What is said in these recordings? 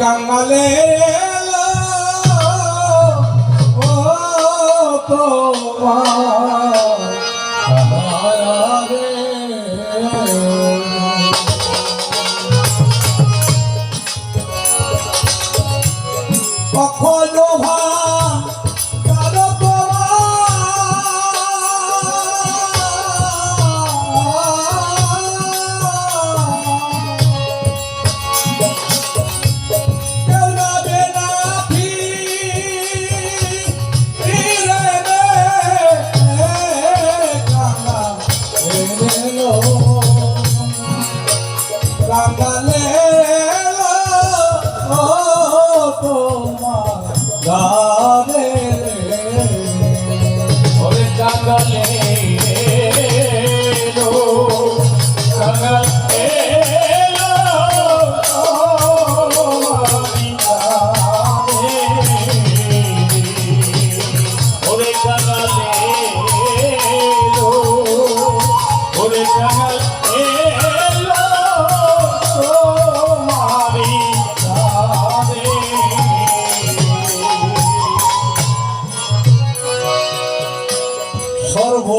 বাঙালে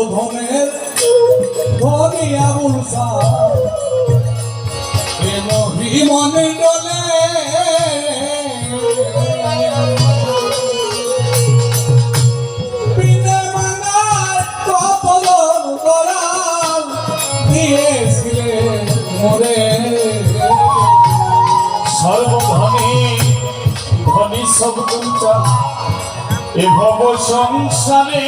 ধনের ধরিয়া বুলসা মনে ডলে মোরে সর্বধনী ধনী সব তুমচা এ ভব সংসারে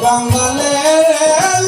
বাঙালের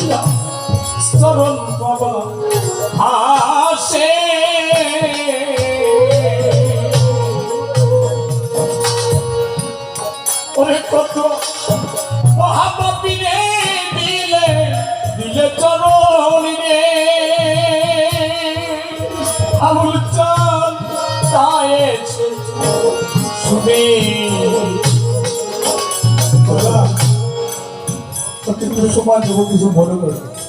হইলাম চরণ বাবা আসে ওরে কত মহাপাপী রে দিলে দিলে চরণ রে আবুল চান তায়েছে শুনে সময় কিছু মনে করে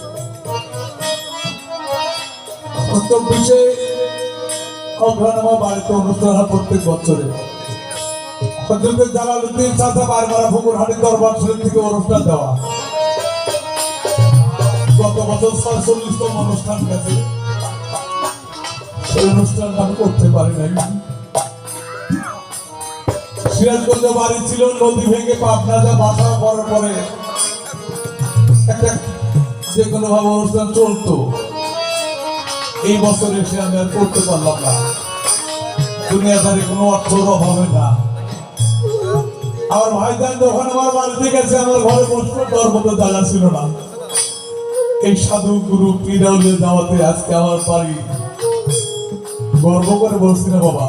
বাড়িতে অনুষ্ঠান হয় প্রত্যেক বছরে। দরবার থেকে অনুষ্ঠান দেওয়া। গত বছর অনুষ্ঠান গেছে। সেই অনুষ্ঠানটা আমি করতে পারি নাই। সিরাজগঞ্জ বাড়ি ছিল, নদী ভেঙে পাবনা যা বাসা করার পরে একটা কোনো ভাবে অনুষ্ঠান চলতো। এই বছর এসে আমি আর করতে পারলাম না। দুনিয়াদারি কোনো অর্থর অভাবে না। আমার ভাইজান যখন আমার বাড়িতে গেছে আমার ঘরে বসে দেওয়ার মতো জায়গা ছিল না। এই সাধু গুরু ক্রীড়াউলে যাওয়াতে আজকে আমার বাড়ি। গর্ব করে বলছি না বাবা,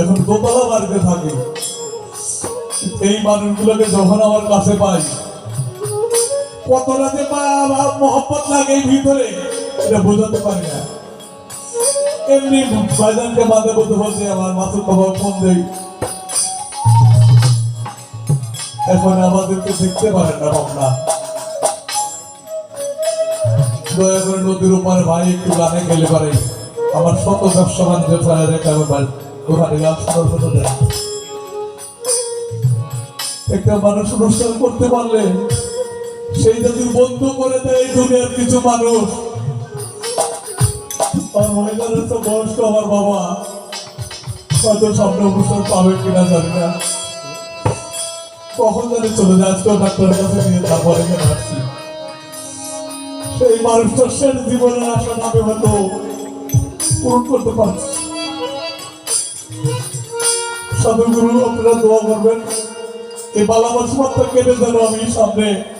এখন দোতলা বাড়িতে থাকি। এই মানুষগুলোকে যখন আমার কাছে পাই মহব্বত লাগে ভিতরে, এটা বোঝাতে পারি না। এমনি মাঝে বলতে বলতে আমার ফোন এখন আমাদেরকে দেখতে পারেন না দয়া করে নদীর উপরে ভাই একটু গানে গেলে পারে। আমার শত ব্যবসা বাণিজ্য আমি ওখানে গান জন্য একটা মানুষ অনুষ্ঠান করতে পারলে সেই যদি বন্ধ করে দেয় দুনিয়ার কিছু মানুষ আমার মহিলাদের তো বয়স্ক আমার বাবা অনুষ্ঠান পাবে কিনা জানি না। কখন জানি চলে ডাক্তারের কাছে নিয়ে তারপরে আসছি। সেই জীবনের হয়তো পূরণ করতে পারছি। সাধুগুরু আপনারা দোয়া করবেন। এই বালামার সুমাত্রা কেটে যেন আমি সামনে।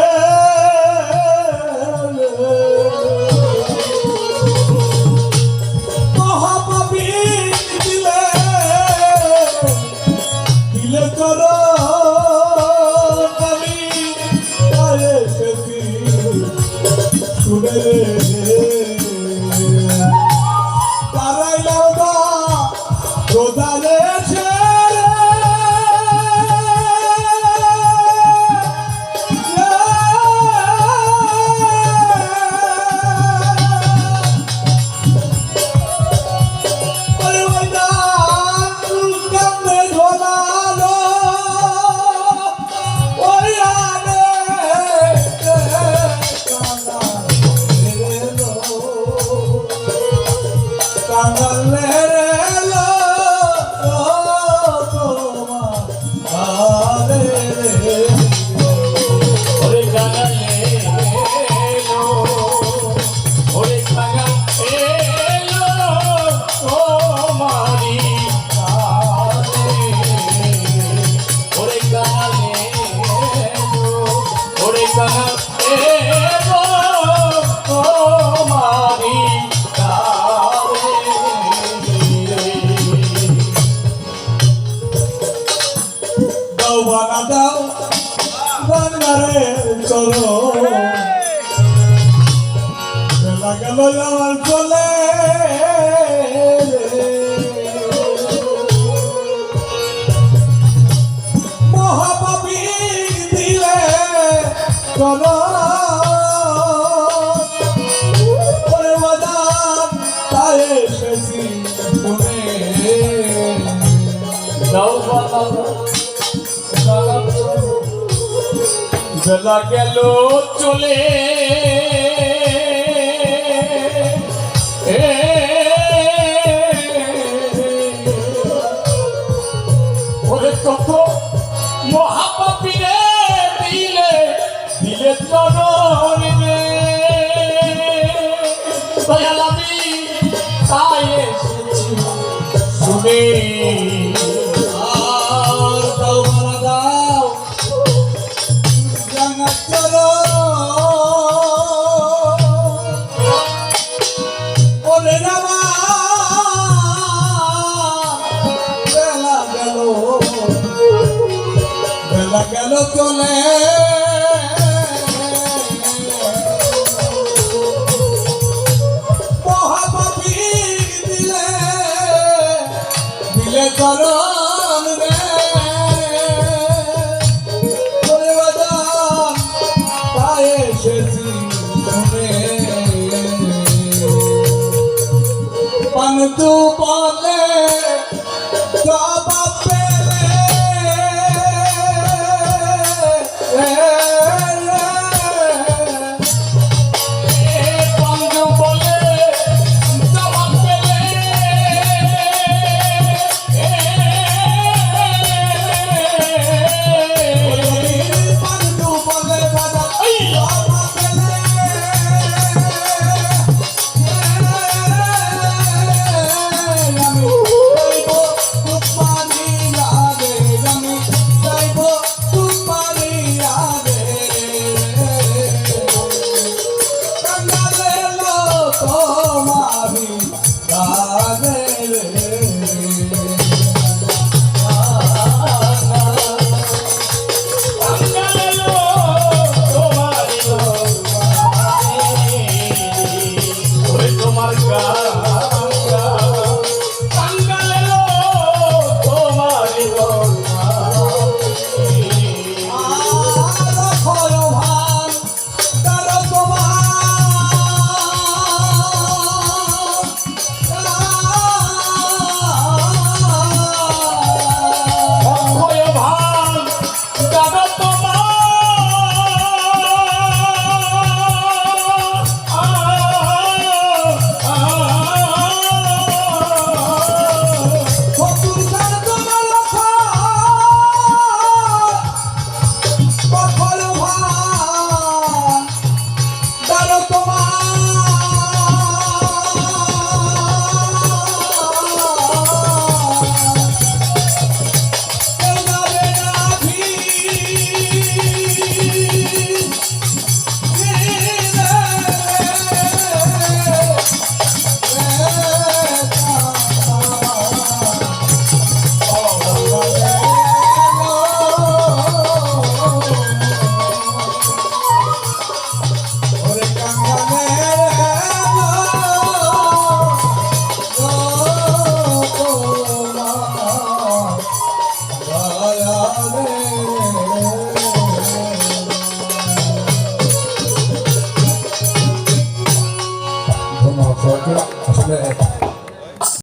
শুনে চলে মহাপাপী দিলে গাগা বেলা গেল চলে পান্তু বলে আমি